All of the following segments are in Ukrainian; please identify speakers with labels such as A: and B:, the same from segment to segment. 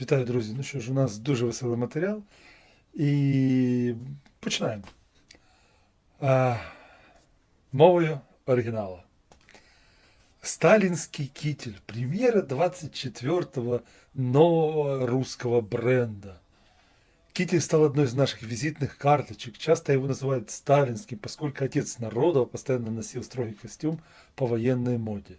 A: Вітаю, друзі. Ну що ж, у нас дуже веселий матеріал. І починаємо. А, мовою оригінала. Сталинский китель. Премьера 24-го нового русского бренда. Китель стал одной из наших визитных карточек. Часто его называют сталинским, поскольку отец народа постоянно носил строгий костюм по военной моде.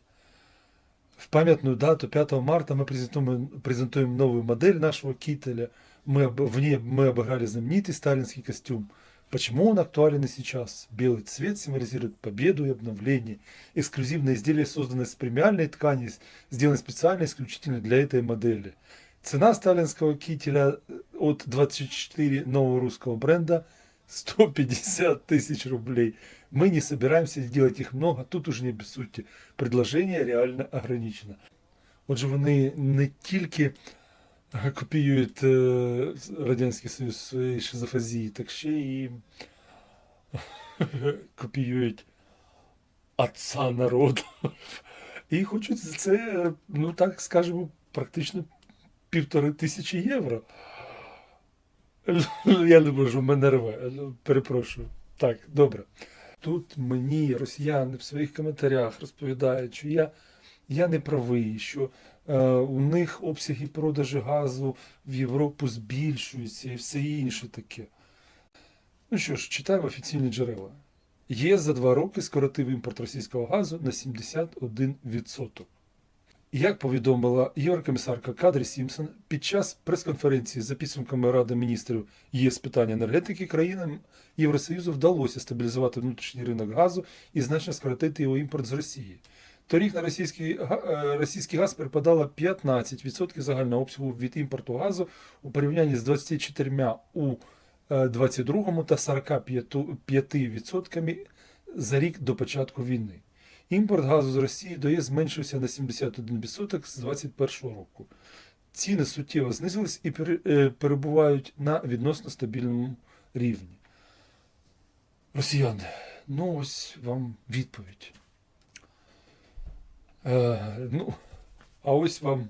A: В памятную дату 5 марта мы презентуем, презентуем новую модель нашего кителя. Мы, об- в ней мы обыграли знаменитый сталинский костюм. Почему он актуален и сейчас? Белый цвет символизирует победу и обновление. Эксклюзивное изделие создано из премиальной ткани, сделано специально исключительно для этой модели. Цена сталинского кителя э, от 24 нового русского бренда 150 тысяч рублей. Мы не собираемся делать их много, тут уже не обессудьте. Предложение реально ограничено. Отже, вони не тільки е, копіюють е, Радянський Союз в своїй шизофазії, так ще і копіюють отца народу. І хочуть за це, ну так скажемо, практично півтори тисячі євро. Я не можу, мене рве. Ну, Перепрошую. Так, добре. Тут мені росіяни в своїх коментарях розповідають, що я, я не правий, що е, у них обсяги продажу газу в Європу збільшуються і все інше таке. Ну що ж, читаємо офіційні джерела. ЄС за два роки скоротив імпорт російського газу на 71%. Як повідомила єврокомісарка Кадрі Сімпсон, під час прес-конференції за підсумками Ради міністрів ЄС з питань енергетики країнам Євросоюзу вдалося стабілізувати внутрішній ринок газу і значно скоротити його імпорт з Росії. Торік на російський, е, російський газ припадало 15% загального обсягу від імпорту газу у порівнянні з 24 у 22 та 45% за рік до початку війни. Імпорт газу з Росії до ЄС зменшився на 71% з 2021 року. Ціни суттєво знизились і е, перебувають на відносно стабільному рівні. Росіяни, ну ось вам відповідь. Е, ну, а ось вам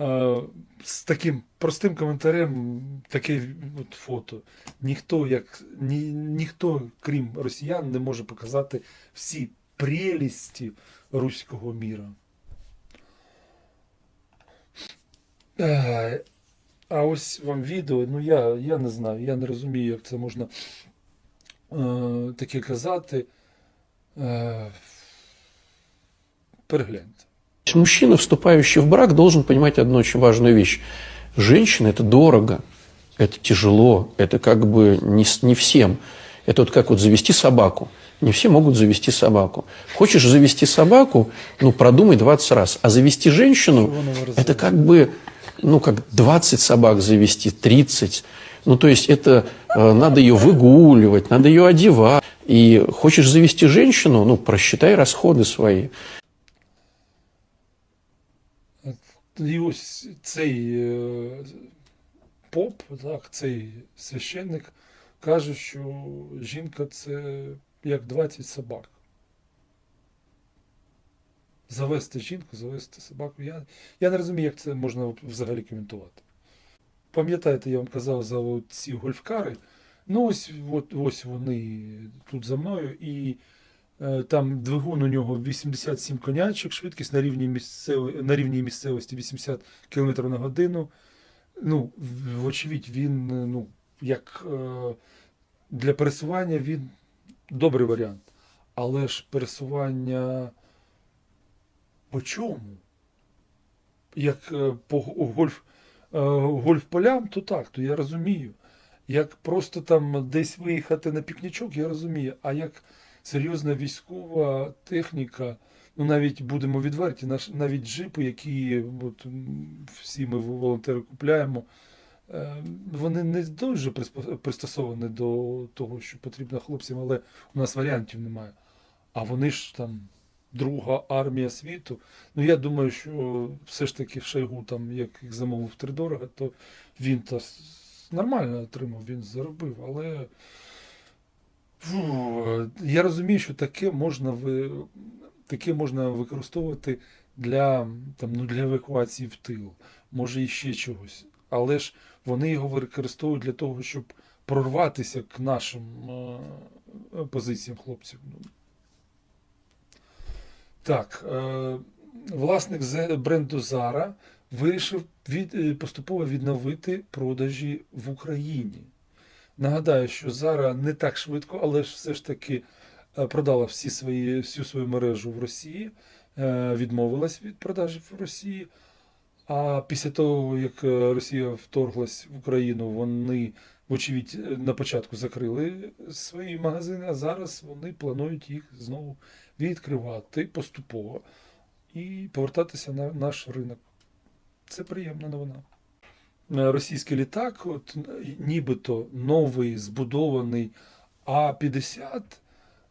A: е, з таким простим коментарем таке от фото. Ніхто, як, ні, ніхто, крім росіян, не може показати всі прелісті руського міра. Е, А ось вам відео. Ну я, я не знаю, я не розумію, як це можна е, таке казати. Е, перегляньте.
B: То есть Мужчина, вступающий в брак, должен понимать одну очень важную вещь. Женщина – это дорого, это тяжело, это как бы не, с- не всем. Это вот как вот завести собаку. не все могут завести собаку. Хочешь завести собаку, ну, продумай 20 раз. А завести женщину это как бы, ну, как 20 собак завести, 30. Ну, то есть это э, надо ее выгуливать, надо ее одевать. И хочешь завести женщину, ну, просчитай расходы свои.
A: І ось цей е, поп, так, цей священник каже, що жінка це як 20 собак. Завести жінку, завести собаку. Я, я не розумію, як це можна взагалі коментувати. Пам'ятаєте, я вам казав за ці гольфкари. Ну, ось, от, ось вони тут за мною, і е, там двигун у нього 87 конячок, швидкість на рівні, місцево, на рівні місцевості 80 км на годину. Ну, вочевидь, він е, ну, як е, для пересування він добрий варіант. Але ж пересування по чому? Як е, по гольф, е, гольф-полям, то так, то я розумію. Як просто там десь виїхати на пікнічок, я розумію. А як серйозна військова техніка, ну навіть будемо відверті, навіть джипи, які от, всі ми волонтери купляємо, вони не дуже пристосовані до того, що потрібно хлопцям, але у нас варіантів немає. А вони ж там друга армія світу. Ну я думаю, що все ж таки Шойгу, там, як їх замовив втридорога, то він то нормально отримав, він заробив, але. Фу, я розумію, що таке можна ви, таке можна використовувати для, там, ну, для евакуації в тил. може і ще чогось. Але ж вони його використовують для того, щоб прорватися к нашим е, позиціям хлопців. Так, е, власник бренду Zara вирішив від, е, поступово відновити продажі в Україні. Нагадаю, що Zara не так швидко, але ж все ж таки продала всі свої, всю свою мережу в Росії, відмовилась від продажів в Росії. А після того, як е, Росія вторглась в Україну, вони, вочевидь, е, на початку закрили свої магазини, а зараз вони планують їх знову відкривати поступово і повертатися на наш ринок. Це приємна новина. Е, Російський літак, от, нібито новий, збудований А-50,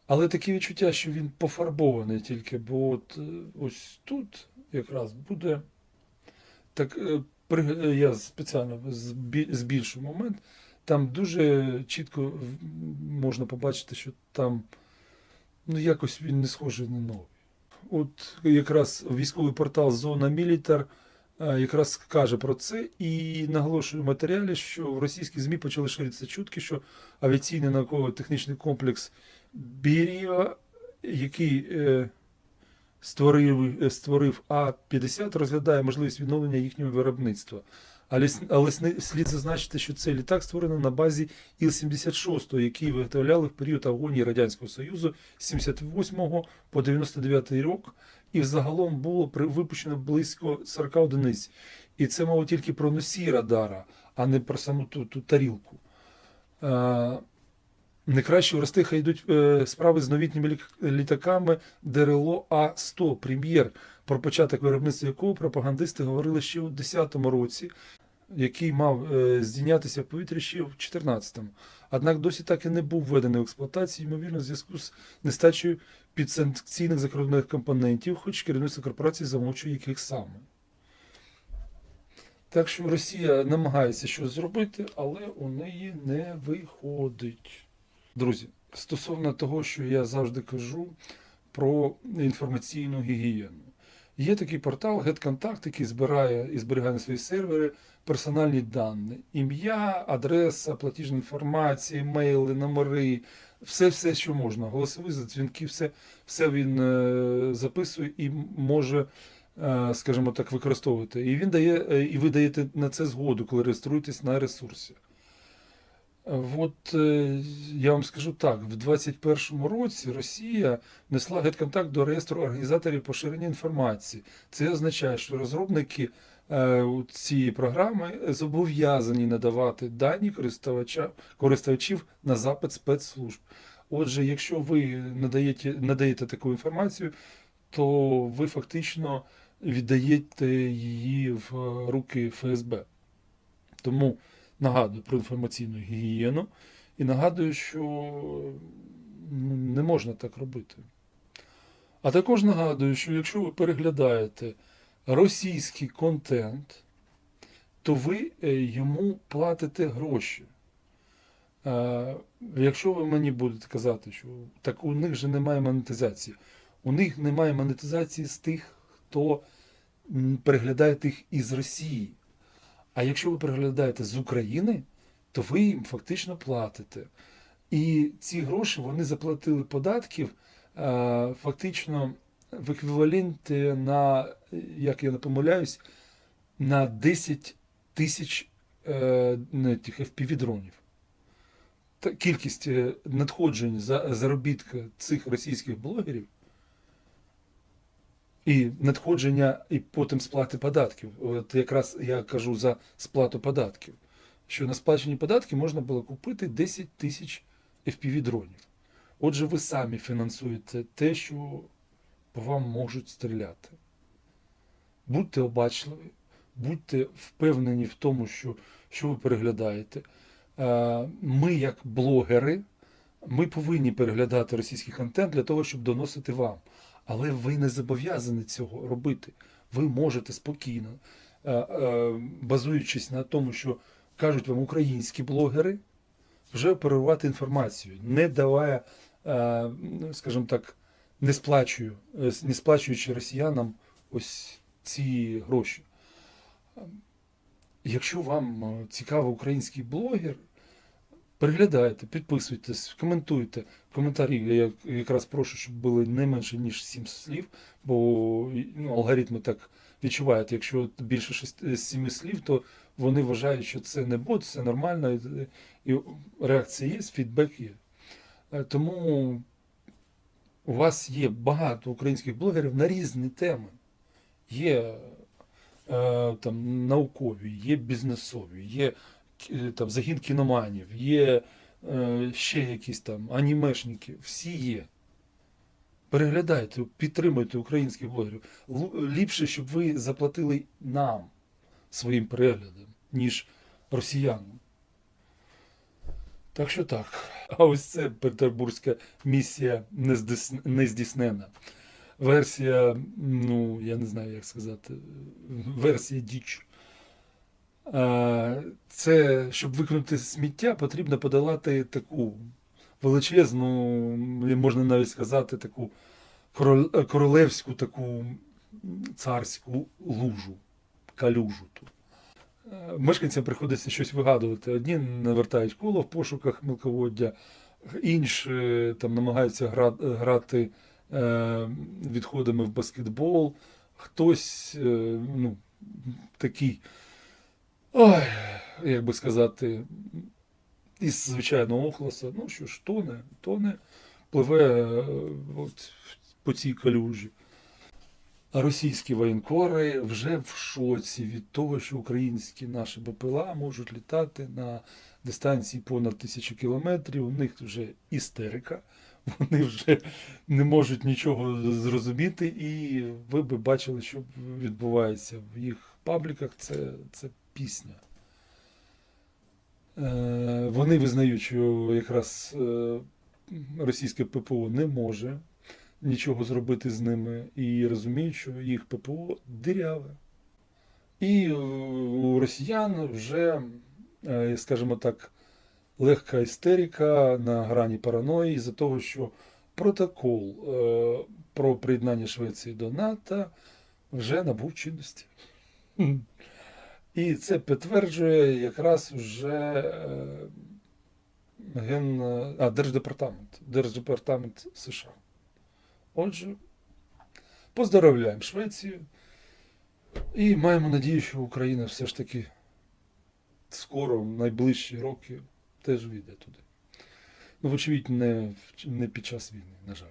A: але таке відчуття, що він пофарбований тільки, бо от ось тут якраз буде. Так, е, е, я спеціально збільшу момент. Там дуже чітко можна побачити, що там ну, якось він не схожий на новий. От якраз військовий портал Зона Мілітар е, якраз каже про це і наголошує в матеріалі, що в російські ЗМІ почали ширитися чутки, що авіаційний науково-технічний комплекс Бірія, який створив, е, створив А-50, розглядає можливість відновлення їхнього виробництва. Але, але слід зазначити, що цей літак створено на базі Іл-76, який виготовляли в період агонії Радянського Союзу з 78 по 99 рік, і взагалом було випущено близько 40 одиниць. І це мова тільки про носій радара, а не про саму ту, ту тарілку. Не краще у Ростиха йдуть е, справи з новітніми літаками ДРЛО А-100 прем'єр, про початок виробництва якого пропагандисти говорили ще у 2010 році, який мав е, здійнятися в повітря ще в 2014. Однак досі так і не був введений в експлуатацію, ймовірно, в зв'язку з нестачею підсанкційних закордонних компонентів, хоч керівництво корпорації замовчує яких саме. Так що Росія намагається щось зробити, але у неї не виходить. Друзі, стосовно того, що я завжди кажу про інформаційну гігієну. Є такий портал GetContact, який збирає і зберігає на свої сервери персональні дані: ім'я, адреса, платіжна інформація, мейли, номери, все, все, що можна. Голосові дзвінки, все, все він е, записує і може, е, скажімо так, використовувати. І він дає, е, і ви даєте на це згоду, коли реєструєтесь на ресурсі. От е, я вам скажу так: в 2021 році Росія внесла GetContact до реєстру організаторів поширення інформації. Це означає, що розробники е, цієї програми зобов'язані надавати дані користувачів на запит спецслужб. Отже, якщо ви надаєте, надаєте таку інформацію, то ви фактично віддаєте її в руки ФСБ. Тому нагадую про інформаційну гігієну і нагадую, що ну, не можна так робити. А також нагадую, що якщо ви переглядаєте російський контент, то ви е, йому платите гроші. Якщо ви мені будете казати, що так у них же немає монетизації, у них немає монетизації з тих, хто переглядає тих із Росії. А якщо ви переглядаєте з України, то ви їм фактично платите. І ці гроші вони заплатили податків е, фактично в еквіваленті на, як я не помиляюсь, на 10 тисяч е, FPV-дронів. Кількість е, надходжень за заробітка цих російських блогерів і надходження, і потім сплати податків. От якраз я кажу за сплату податків. Що на сплачені податки можна було купити 10 тисяч FPV-дронів. Отже, ви самі фінансуєте те, що по вам можуть стріляти. Будьте обачливі, будьте впевнені в тому, що, що ви переглядаєте. Е, Ми, як блогери, ми повинні переглядати російський контент для того, щоб доносити вам. Але ви не зобов'язані цього робити. Ви можете спокійно, е, е, базуючись на тому, що кажуть вам українські блогери, вже оперувати інформацію, не давая, е, скажімо так, не сплачую, не сплачуючи росіянам ось ці гроші. Якщо вам цікавий український блогер, переглядайте, підписуйтесь, коментуйте. Коментарі я якраз прошу, щоб були не менше, ніж 7 слів, бо ну, алгоритми так відчувають. Якщо більше 7 слів, то вони вважають, що це не бот, це нормально, і, реакція є, фідбек є. Е, Тому у вас є багато українських блогерів на різні теми. Є е, там, наукові, є бізнесові, є там, загін кіноманів, є е, ще якісь там анімешники. Всі є. Переглядайте, підтримуйте українських блогерів. Ліпше, щоб ви заплатили нам своїм переглядом, ніж росіянам. Так що так. А ось це петербурзька місія нездійснена. Версія, ну, я не знаю, як сказати, версія діч. А, Це, щоб викинути сміття, потрібно подолати таку величезну, можна навіть сказати, таку королевську, таку царську лужу, калюжу. Е, Мешканцям приходиться щось вигадувати. Одні навертають коло в пошуках мілководдя, інші там намагаються грати е, відходами в баскетбол. Хтось е, ну, такий, ой, як би сказати, із звичайного охлоса, ну що ж, тоне, тоне, пливе е, от, по цій калюжі. А російські воєнкори вже в шоці від того, що українські наші БПЛА можуть літати на дистанції понад тисячу кілометрів. У них вже істерика, вони вже не можуть нічого зрозуміти, і ви би бачили, що відбувається в їх пабліках. Це, це пісня. Е, Вони визнають, що якраз е, російське ППО не може нічого зробити з ними і розуміють, що їх ППО диряве. І е, у росіян вже, скажімо так, легка істерика на грані параної за того, що протокол про приєднання Швеції до НАТО вже набув чинності. І це підтверджує якраз вже е, ген, а, Держдепартамент, Держдепартамент США. Отже, поздоровляємо Швецію і маємо надію, що Україна все ж таки скоро, в найближчі роки, теж війде туди. Ну, вочевидь, не, не під час війни, на жаль.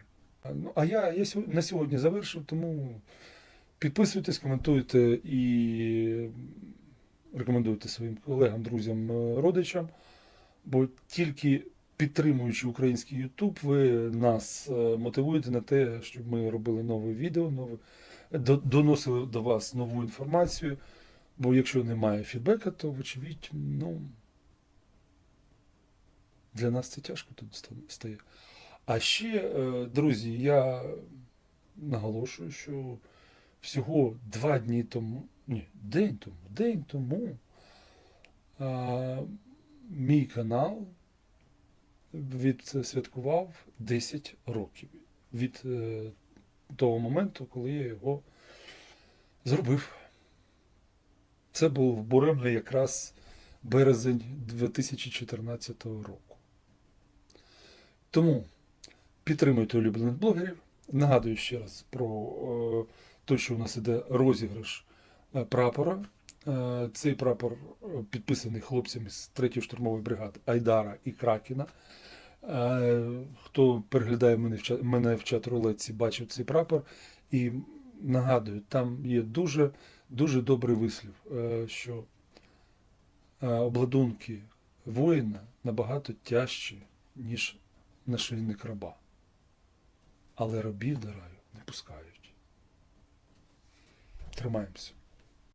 A: Ну, а я, я на сьогодні завершив, тому підписуйтесь, коментуйте і рекомендуйте своїм колегам, друзям, е, родичам, бо тільки підтримуючи український YouTube, ви нас е, мотивуєте на те, щоб ми робили нове відео, нове, доносили до вас нову інформацію. Бо якщо немає фідбека, то вочевидь, ну для нас це тяжко тут стає. А ще, е, друзі, я наголошую, що всього два дні тому, ні, день тому, день тому а, мій канал відсвяткував 10 років від е, того моменту, коли я його зробив. Це був буремний якраз березень 2014 року. Тому підтримуйте улюблених блогерів. Нагадую ще раз про е, те, що у нас іде розіграш е, прапора. Е, Цей прапор е, підписаний хлопцями з 3-ї штурмової бригади Айдара і Кракіна. Е, Хто переглядає мене в чат, мене в чат рулетці, бачив цей прапор. І нагадую, там є дуже, дуже добрий вислів, е, що е, обладунки воїна набагато тяжчі, ніж нашийник раба. Але рабів до раю не пускають. Тримаємося.